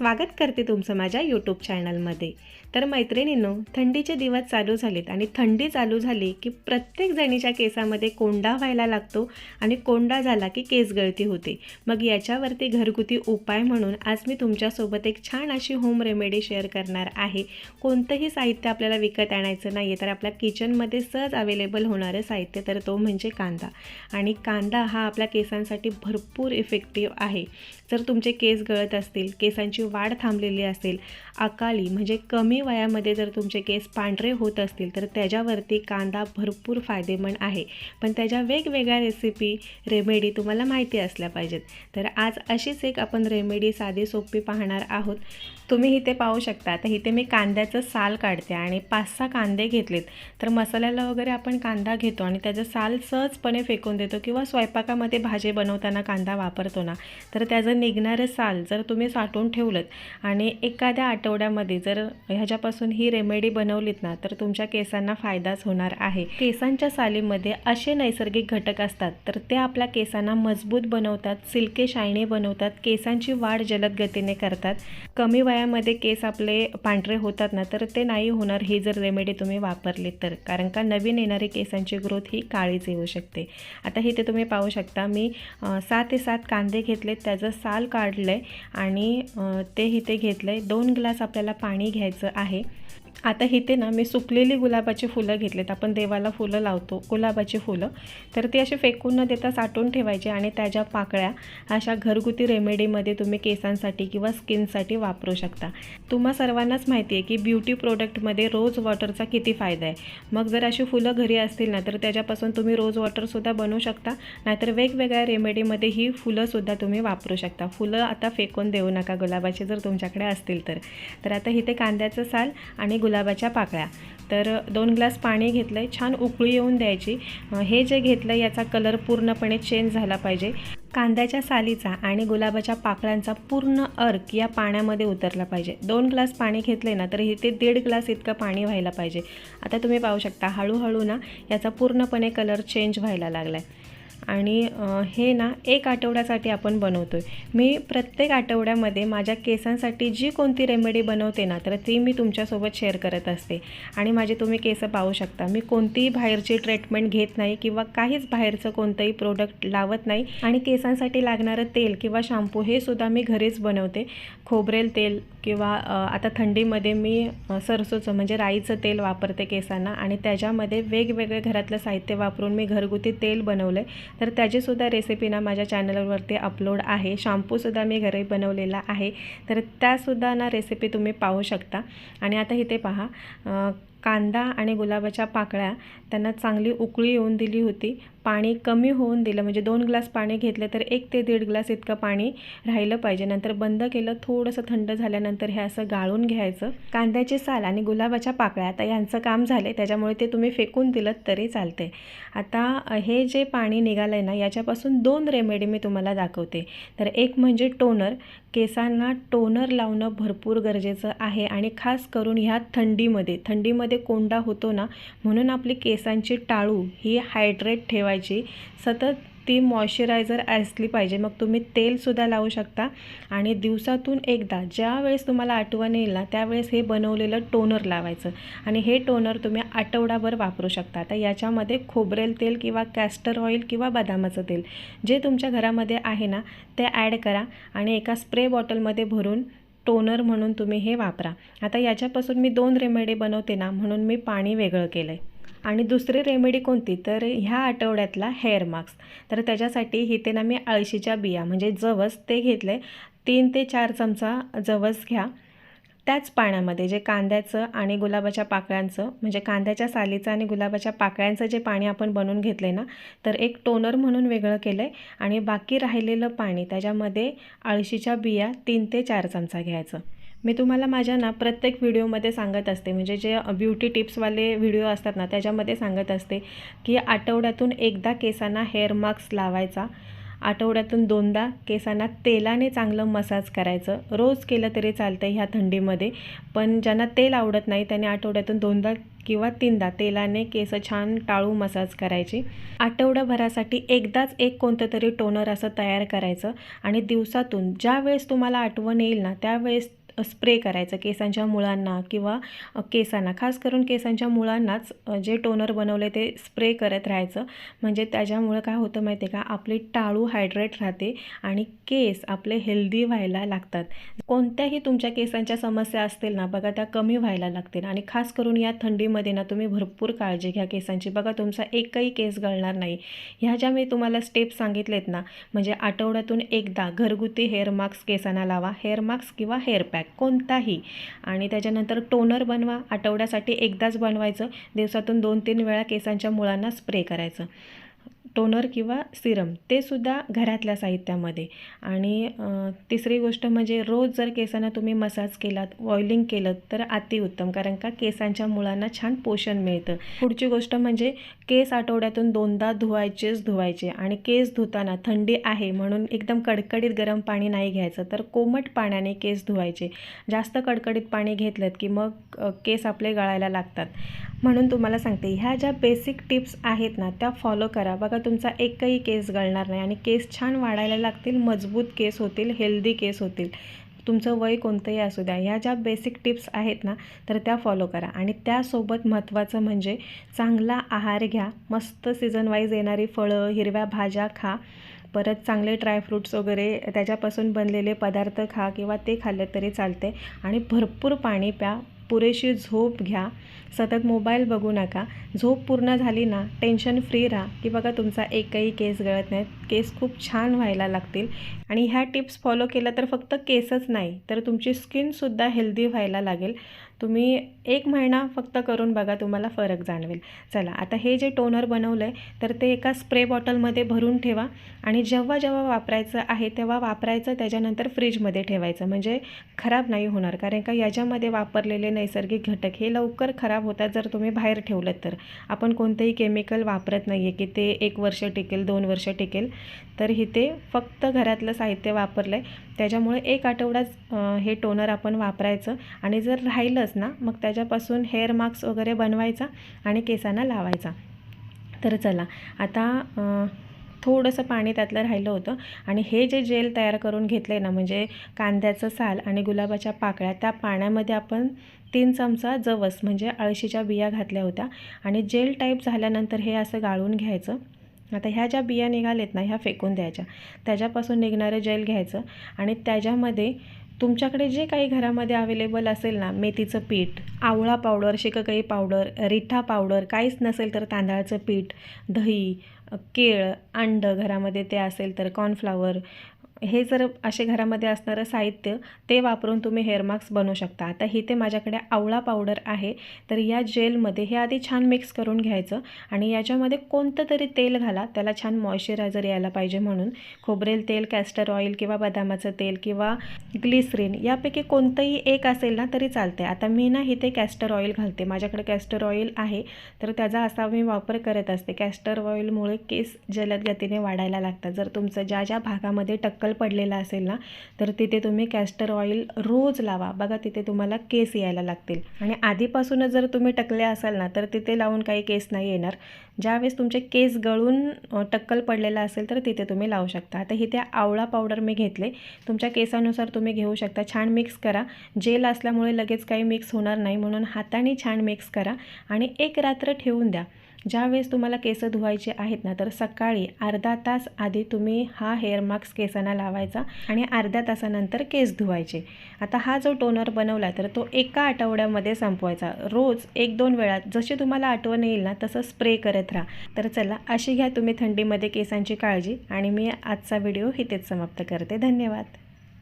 स्वागत करते तुमचं माझ्या यूट्यूब चॅनलमध्ये तर मैत्रिणींनो थंडीचे दिवस चालू झालेत आणि थंडी चालू झाली की प्रत्येक जणीच्या केसामध्ये कोंडा व्हायला लागतो आणि कोंडा झाला की केस गळती होते. मग याच्यावरती घरगुती उपाय म्हणून आज मी तुमच्यासोबत एक छान अशी होम रेमेडी शेअर करणार आहे. कोणतंही साहित्य आपल्याला विकत आणायचं नाही आहे तर आपल्या किचनमध्ये सहज अवेलेबल होणारं साहित्य तर तो म्हणजे कांदा. आणि कांदा हा आपल्या केसांसाठी भरपूर इफेक्टिव्ह आहे. जर तुमचे केस गळत असतील केसांची वाढ थांबलेली असेल अकाली म्हणजे कमी वयामध्ये जर तुमचे केस पांढरे होत असतील तर त्याच्यावरती कांदा भरपूर फायदेमंद आहे. पण त्याच्या वेगवेगळ्या रेसिपी रेमेडी तुम्हाला माहिती असल्या पाहिजेत. तर आज अशीच एक आपण रेमेडी साधी सोपी पाहणार आहोत. तुम्ही इथे पाहू शकता. तर इथे मी कांद्याचं साल काढते आणि पाच सहा कांदे घेतलेत. तर मसाल्याला वगैरे आपण कांदा घेतो आणि त्याचं साल सहजपणे फेकून देतो किंवा स्वयंपाकामध्ये भाजी बनवताना कांदा वापरतो ना तर त्याचं निघणारं साल जर तुम्ही साठवून ठेवलं आणि एखाद्या आठवड्यामध्ये जर ह्याच्यापासून ही रेमेडी बनवलीत ना तर तुमच्या केसांना फायदाच होणार आहे. केसांच्या सालीमध्ये असे नैसर्गिक घटक असतात तर ते आपल्या केसांना मजबूत बनवतात सिल्के शायनी बनवतात केसांची वाढ जलद गतीने करतात कमी वया वयामध्ये केस आपले पांढरे होतात ना तर ते नाही होणार. ही जर रेमेडी तुम्ही वापरली तर. कारण का नवीन येणारी केसांची ग्रोथ ही काळीच येऊ शकते. आता इथे तुम्ही पाहू शकता. मी सात सहा ते सात कांदे घेतले त्याचं साल काढलं आहे आणि ते इथे घेतलं आहे दोन ग्लास आपल्याला पाणी घ्यायचं आहे. आता इथे ना मी सुकलेली गुलाबाची फुलं घेतलेत. आपण देवाला फुलं लावतो गुलाबाची फुलं. तर ती अशी फेकून न देता साठवून ठेवायची आणि त्याच्या पाकळ्या अशा घरगुती रेमेडीमध्ये तुम्ही केसांसाठी किंवा स्किनसाठी वापरू शकता. तुम्हा सर्वांनाच माहिती आहे की ब्युटी प्रोडक्टमध्ये रोज वॉटरचा किती फायदा आहे. मग जर अशी फुलं घरी असतील ना तर त्याच्यापासून तुम्ही रोज वॉटरसुद्धा बनवू शकता. नाहीतर वेगवेगळ्या रेमेडीमध्ये ही फुलंसुद्धा तुम्ही वापरू शकता. फुलं आता फेकून देऊ नका गुलाबाची जर तुमच्याकडे असतील तर. तर आता इथे कांद्याचं साल आणि गुलाबाच्या पाकळ्या. तर दोन ग्लास पाणी घेतलं आहे छान उकळी येऊन द्यायची. हे जे घेतलं याचा कलर पूर्णपणे चेंज झाला पाहिजे. कांद्याच्या सालीचा आणि गुलाबाच्या पाकळ्यांचा पूर्ण अर्क या पाण्यामध्ये उतरला पाहिजे. दोन ग्लास पाणी घेतले ना तर इथे दीड ग्लास इतकं पाणी व्हायला पाहिजे. आता तुम्ही पाहू शकता हळूहळू ना याचा पूर्णपणे कलर चेंज व्हायला लागला आहे आणि हे ना एक आठवड्यासाठी आपण बनवतो आहे मी प्रत्येक आठवड्यामध्ये माझ्या केसांसाठी जी कोणती रेमेडी बनवते ना तर ती मी तुमच्यासोबत शेअर करत असते. आणि माझे तुम्ही केस पाहू शकता. मी कोणतीही बाहेरची ट्रीटमेंट घेत नाही किंवा काहीच बाहेरचं कोणतंही प्रोडक्ट लावत नाही. आणि केसांसाठी लागणारं तेल किंवा शॅम्पू हे सुद्धा मी घरीच बनवते. खोबरेल तेल किंवा आता थंडीमध्ये मी सरसोचं म्हणजे राईचं तेल वापरते केसांना. आणि त्याच्यामध्ये वेगवेगळे घरातलं साहित्य वापरून मी घरगुती तेल बनवलं आहे तर त्याचीसुद्धा रेसिपी ना माझ्या चॅनलवरती अपलोड आहे. शॅम्पूसुद्धा मी घरी बनवलेला आहे. तर त्यासुद्धा ना रेसिपी तुम्ही पाहू शकता. आणि आता इथे पहा कांदा आणि गुलाबाच्या पाकळ्या त्यांना चांगली उकळी येऊन दिली होती. पाणी कमी होऊन दिलं. म्हणजे दोन ग्लास पाणी घेतलं तर एक ते दीड ग्लास इतकं पाणी राहिलं पाहिजे. नंतर बंद केलं थोडंसं थंड झाल्यानंतर हे असं गाळून घ्यायचं. कांद्याची साल आणि गुलाबाच्या पाकळ्या आता यांचं काम झालं आहे त्याच्यामुळे ते तुम्ही फेकून दिलं तरी चालते आता हे जे पाणी निघालं आहे ना याच्यापासून दोन रेमेडी मी तुम्हाला दाखवते. तर एक म्हणजे टोनर केसांना टोनर लावणं भरपूर गरजेचं आहे आणि खास करून ह्या थंडीमध्ये. थंडीमध्ये कोंडा होतो ना म्हणून आपली केसांची टाळू ही हायड्रेट ठेवायची. सतत ती मॉइश्चरायझर असली पाहिजे. मग तुम्ही तेलसुद्धा लावू शकता. आणि दिवसातून एकदा ज्या वेळेस तुम्हाला आठवण येईल ना त्यावेळेस हे बनवलेलं टोनर लावायचं. आणि हे टोनर तुम्ही आठवडाभर वापरू शकता. आता याच्यामध्ये खोबरेल तेल किंवा कॅस्टर ऑइल किंवा बदामाचं तेल जे तुमच्या घरामध्ये आहे ना ते ॲड करा आणि एका स्प्रे बॉटलमध्ये भरून टोनर म्हणून तुम्ही हे वापरा. आता याच्यापासून मी दोन रेमेडी बनवते ना म्हणून मी पाणी वेगळं केलं आहे आणि दुसरी रेमेडी कोणती? तर ह्या आठवड्यातला हेअर मास्क तर त्याच्यासाठी इथे ना मी अळशीच्या बिया म्हणजे जवस ते घेतले तीन ते चार चमचा जवस घ्या. त्याच पाण्यामध्ये जे कांद्याचं आणि गुलाबाच्या पाकळ्यांचं म्हणजे कांद्याच्या सालीचं आणि गुलाबाच्या पाकळ्यांचं जे पाणी आपण बनवून घेतलं आहे ना तर एक टोनर म्हणून वेगळं केलं आहे आणि बाकी राहिलेलं पाणी त्याच्यामध्ये अळशीच्या बिया तीन ते चार चमचा घ्यायचं. मी तुम्हाला माझ्या ना प्रत्येक व्हिडिओमध्ये सांगत असते. म्हणजे जे ब्युटी टिप्सवाले व्हिडिओ असतात ना त्याच्यामध्ये सांगत असते की आठवड्यातून एकदा केसांना हेअर मास्क लावायचा. आठवड्यातून दोनदा केसांना तेलाने चांगलं मसाज करायचं. रोज केलं तरी चालतं ह्या थंडीमध्ये. पण ज्यांना तेल आवडत नाही त्यांनी आठवड्यातून दोनदा किंवा तीनदा तेलाने केस छान टाळू मसाज करायची. आठवड्याभरासाठी एकदाच एक कोणतं तरी टोनर असं तयार करायचं. आणि दिवसातून ज्या वेळेस तुम्हाला आठवण येईल ना त्यावेळेस स्प्रे करायचं केसांच्या मुळांना किंवा केसांना. खास करून केसांच्या मुळांनाच जे टोनर बनवले ते स्प्रे करत राहायचं. म्हणजे त्याच्यामुळं काय होतं माहिती आहे का? आपली टाळू हायड्रेट राहते आणि केस आपले हेल्दी व्हायला लागतात. कोणत्याही तुमच्या केसांच्या समस्या असतील ना बघा त्या कमी व्हायला लागतील. आणि खास करून या थंडीमध्ये ना तुम्ही भरपूर काळजी घ्या केसांची. बघा तुमचा एकही केस गळणार नाही. ह्या ज्या मी तुम्हाला स्टेप सांगितलेत ना म्हणजे आठवड्यातून एकदा घरगुती हेअर मास्क केसांना लावा. हेअर मास्क किंवा हेअर पॅक. कोणताही. आणि त्याच्यानंतर टोनर बनवा आठवड्यासाठी एकदाच बनवायचं. दिवसातून दोन तीन वेळा केसांच्या मुळांना स्प्रे करायचं. टोनर किंवा सिरम ते सुद्धा घरातल्या साहित्यामध्ये. आणि तिसरी गोष्ट म्हणजे रोज जर केसांना तुम्ही मसाज केलात ऑइलिंग केलं तर अतिउत्तम कारण का केसांच्या मुळांना छान पोषण मिळतं. पुढची गोष्ट म्हणजे केस आठवड्यातून दोनदा धुवायचेच धुवायचे. आणि केस धुताना थंडी आहे म्हणून एकदम कडकडीत गरम पाणी नाही घ्यायचं तर कोमट पाण्याने केस धुवायचे. जास्त कडकडीत पाणी घेतलं की मग केस आपले गळायला लागतात. म्हणून तुम्हाला सांगते ह्या ज्या बेसिक टिप्स आहेत ना त्या फॉलो करा. बघा तुमचा एकही केस गळणार नाही आणि केस छान वाढायला लागतील मजबूत केस होतील हेल्दी केस होतील. तुमचं वय कोणतंही असू द्या ह्या ज्या बेसिक टिप्स आहेत ना तर त्या फॉलो करा. आणि त्यासोबत महत्त्वाचं म्हणजे चांगला आहार घ्या मस्त सीझन वाईज येणारी फळं हिरव्या भाज्या खा परत चांगले ड्रायफ्रूट्स वगैरे त्याच्यापासून बनलेले पदार्थ खा किंवा ते खाल्ले तरी चालते आणि भरपूर पाणी प्या पुरेशी झोप घ्या. सतत मोबाईल बघू नका. झोप पूर्ण झाली ना टेन्शन फ्री राहा. की बघा तुमचा एकही केस गळत नाहीत केस खूप छान व्हायला लागतील. आणि ह्या टिप्स फॉलो केल्या तर फक्त केसच नाही तर तुमची स्किनसुद्धा हेल्दी व्हायला लागेल. तुम्ही एक महिना फक्त करून बघा तुम्हाला फरक जाणवेल. चला आता हे जे टोनर बनवलं आहे तर ते एका स्प्रे बॉटलमध्ये भरून ठेवा आणि जेव्हा जेव्हा वापरायचं आहे तेव्हा वापरायचं त्याच्यानंतर फ्रीजमध्ये ठेवायचं. म्हणजे खराब नाही होणार कारण का याच्यामध्ये वापरलेले नैसर्गिक घटक हे लवकर खराब होतात जर तुम्ही बाहेर ठेवलं तर. आपण कोणतंही केमिकल वापरत नाही आहे की ते एक वर्ष टिकेल दोन वर्ष टिकेल. तर इथे फक्त घरातलं साहित्य वापरलं आहे त्याच्यामुळे एक आठवडाच हे टोनर आपण वापरायचं आणि जर राहिलंच ना मग त्याच्यापासून हेअर मास्क वगैरे बनवायचा आणि केसांना लावायचा. तर चला आता थोडंसं पाणी त्यातलं राहिलं होतं आणि हे जे जेल तयार करून घेतलं आहे ना म्हणजे कांद्याचं साल आणि गुलाबाच्या पाकळ्या त्या पाण्यामध्ये आपण तीन चमचा जवस म्हणजे अळशीच्या बिया घातल्या होत्या. आणि जेल टाईप झाल्यानंतर हे असं गाळून घ्यायचं. आता ह्या ज्या बिया निघालेत ना ह्या फेकून द्यायच्या. त्याच्यापासून निघणारं जेल घ्यायचं आणि त्याच्यामध्ये तुमच्याकडे जे काही घरामध्ये अवेलेबल असेल ना मेथीचं पीठ आवळा powder shikakai powder reetha powder काहीच नसेल तर तांदळाचं पीठ दही केळ अंड घरामध्ये ते असेल तर कॉर्नफ्लावर हे जर असे घरामध्ये असणारं साहित्य ते वापरून तुम्ही हेअर मास्क बनवू शकता. आता इथे माझ्याकडे आवळा पावडर आहे. तर या जेलमध्ये हे आधी छान मिक्स करून घ्यायचं आणि याच्यामध्ये कोणतं तरी तेल घाला. त्याला छान मॉइश्चरायझर यायला पाहिजे म्हणून. खोबरेल तेल कॅस्टर ऑइल किंवा बदामाचं तेल किंवा ग्लिसरीन यापैकी कोणतंही एक असेल ना तरी चालते आता मी ना इथे कॅस्टर ऑइल घालते. माझ्याकडे कॅस्टर ऑइल आहे. तर त्याचा असा मी वापर करत असते. कॅस्टर ऑइलमुळे केस जलद गतीने वाढायला लागतात. जर तुमचं ज्या ज्या भागामध्ये टक्कल पडलेला असेल ना तर तिथे तुम्ही कॅस्टर ऑइल रोज लावा. बघा तिथे तुम्हाला केस यायला लागतील. आणि आधीपासूनच जर तुम्ही टकले असाल ना तर तिथे लावून काही केस नाही येणार. ज्यावेळेस तुमचे केस गळून टक्कल पडलेला असेल तर तिथे तुम्ही लावू शकता. आता इथे आवळा पावडर मी घेतले. तुमच्या केसानुसार तुम्ही घेऊ शकता. छान मिक्स करा. जेल असल्यामुळे लगेच काही मिक्स होणार नाही. म्हणून हाताने छान मिक्स करा. आणि एक रात्र ठेवून द्या. ज्यावेळेस तुम्हाला केस धुवायचे आहेत ना तर सकाळी अर्धा तास आधी तुम्ही हा हेअर मास्क केसांना लावायचा आणि अर्ध्या तासानंतर केस धुवायचे. आता हा जो टोनर बनवला तर तो एका आठवड्यामध्ये संपवायचा. रोज एक दोन वेळा जशी तुम्हाला आठवण येईल ना तसं स्प्रे करत राहा. तर चला अशी घ्या तुम्ही थंडीमध्ये केसांची काळजी आणि मी आजचा व्हिडिओ इथेच समाप्त करते. धन्यवाद.